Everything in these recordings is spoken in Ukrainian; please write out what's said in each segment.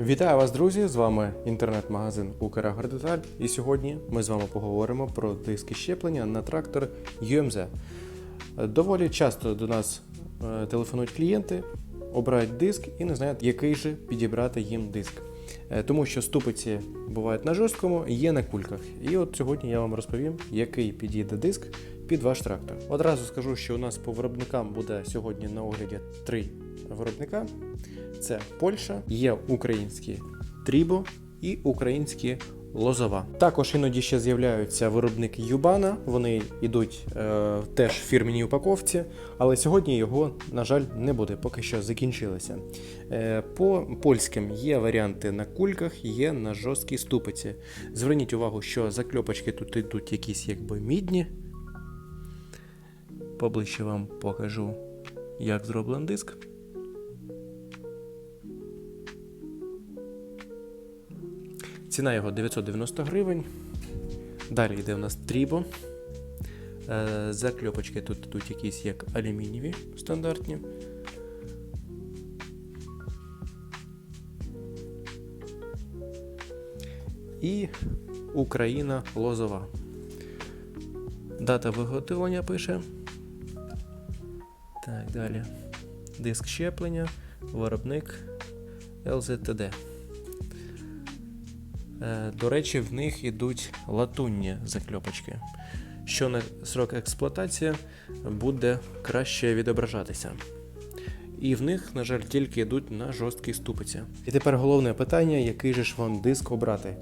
Вітаю вас, друзі! З вами інтернет-магазин Украгродеталь. І сьогодні ми з вами поговоримо про диски щеплення на трактор UMZ. Доволі часто до нас е, телефонують клієнти, обирають диск і не знають, який же підібрати їм диск. Е, Тому що ступиці бувають на жорсткому, є на кульках. І от сьогодні я вам розповім, який підійде диск під ваш трактор. Одразу скажу, що у нас по виробникам буде сьогодні на огляді три виробника. Це Польща, є українські Трібо і українські Лозова. Також іноді ще з'являються виробники Юбана. Вони йдуть е, теж в фірміній упаковці, але сьогодні його, на жаль, не буде, поки що закінчилися. Е, по польським є варіанти на кульках, є на жорсткій ступиці. Зверніть увагу, що закльопочки тут йдуть якісь якби мідні. Поближче вам покажу, як зроблений диск. Ціна його 990 гривень. Далі йде у нас трібо. Е, Закльопочки тут тут якісь як алюмінієві стандартні. І Україна лозова. Дата виготовлення пише. Так, далі. Диск щеплення, виробник LZTD. Е, До речі, в них йдуть латунні закльопочки, що на срок експлуатації буде краще відображатися. І в них, на жаль, тільки йдуть на жорсткій ступиці. І тепер головне питання, який же ж вам диск обрати.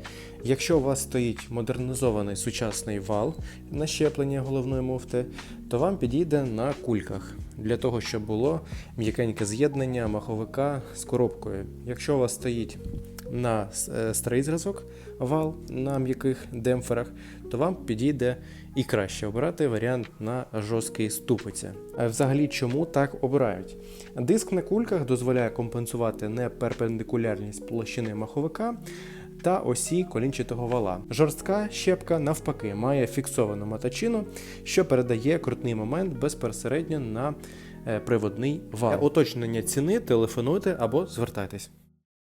Якщо у вас стоїть модернізований сучасний вал на щеплення головної муфти, то вам підійде на кульках для того, щоб було м'якеньке з'єднання маховика з коробкою. Якщо у вас стоїть на е, старий зразок вал на м'яких демпферах, то вам підійде і краще обирати варіант на жорсткій ступиці. Взагалі, чому так обирають? Диск на кульках дозволяє компенсувати неперпендикулярність площини маховика. Та осі колінчатого вала. Жорстка щепка, навпаки, має фіксовану моточину, що передає крутний момент безпосередньо на е, приводний вал. Для уточнення ціни телефонуйте або звертайтесь.